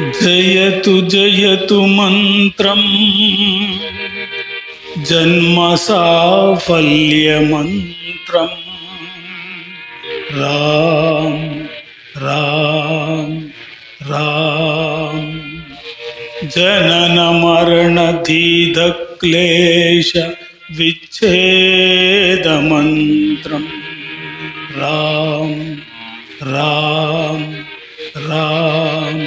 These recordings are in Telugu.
जयतु जयतु मन्त्रम्। जन्मसाफल्यमन्त्रम्। राम राम राम। जननमरणधीधक्लेश विच्छेदमन्त्रम्। राम राम राम।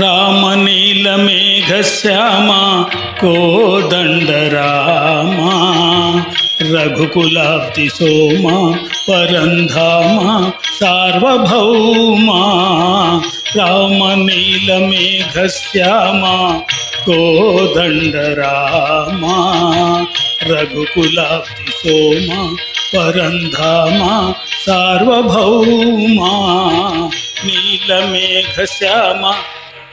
రామనీలమేఘశ్యామ కోదండ రామ రఘుకులాబ్ది సోమ పరంధామ సార్వభౌమ రామనీలమేఘశ్యామ కోదండ రామ రఘుకులాబ్ది సోమ పరంధామ సార్వభౌమ నీలమేఘశ్యామ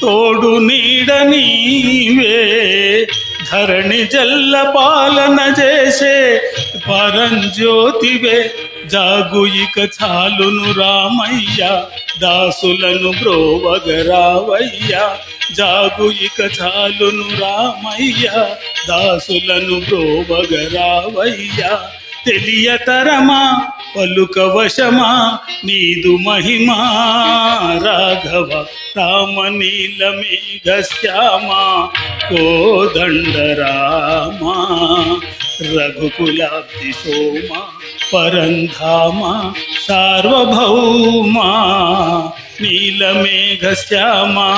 తోడు నీడ నీవే. ధరణి జల్ల పాలన చేసే పరంజ్యోతివే. జాగు ఇక చాలును రామయ్య దాసులను బ్రోవగరావయ్య. జాగు ఇక చాలును రామయ్య దాసులను బ్రోవగరావయ్య. తెలియతరమా పలుక వశమా నీదు మహిమా రాఘవ రామనీలమేఘ శ్యామ కోదండ రామ రఘుకులాబ్ది సోమ పరంధామ సార్వభౌమ నీలమేఘ శ్యామా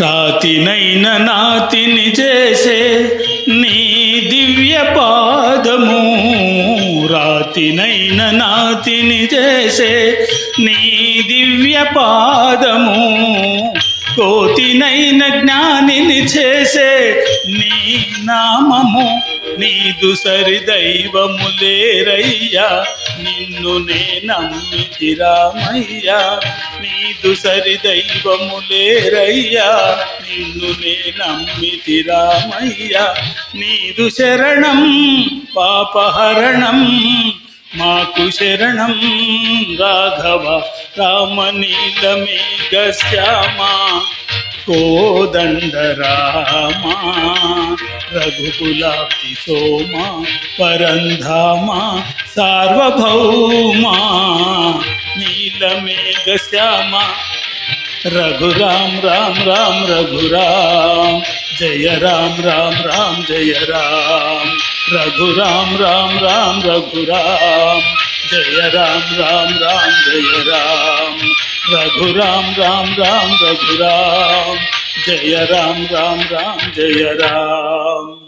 రాతినైన నాతిని చేసే నీ దివ్య పాదము రాతినైన నాతిని చేసే నీ దివ్య పాదము కోతినైన జ్ఞానిని చేసే నీ నామము నీదు సరి దైవము లేరయ్యా. నిన్ను నే నమ్మితి రామయ్యా. నీదు సరి దైవము లేరయ్యా. నిన్ను నే నమ్మితి రామయ్యా. నీదు శరణం పాపహరణం మాకు శరణం రాఘవ రామనీలమేఘ శ్యామ కోదండ రామ రఘుకులాబ్ది సోమ పరంధామ సార్వభౌమ నీలమేఘ శ్యామ రఘురామ్ రామ్ రామ్ రఘురామ్ జయ రామ్ రామ్ రామ్ జయ రామ్ రఘురామ్ రామ్ రామ్ రఘురామ్ జయ రామ్ రామ్ రామ్ జయ రామ్ రఘురామ్ రామ్ రామ్ రఘురామ్ జయ రామ్ రామ్ రామ్ జయ రామ్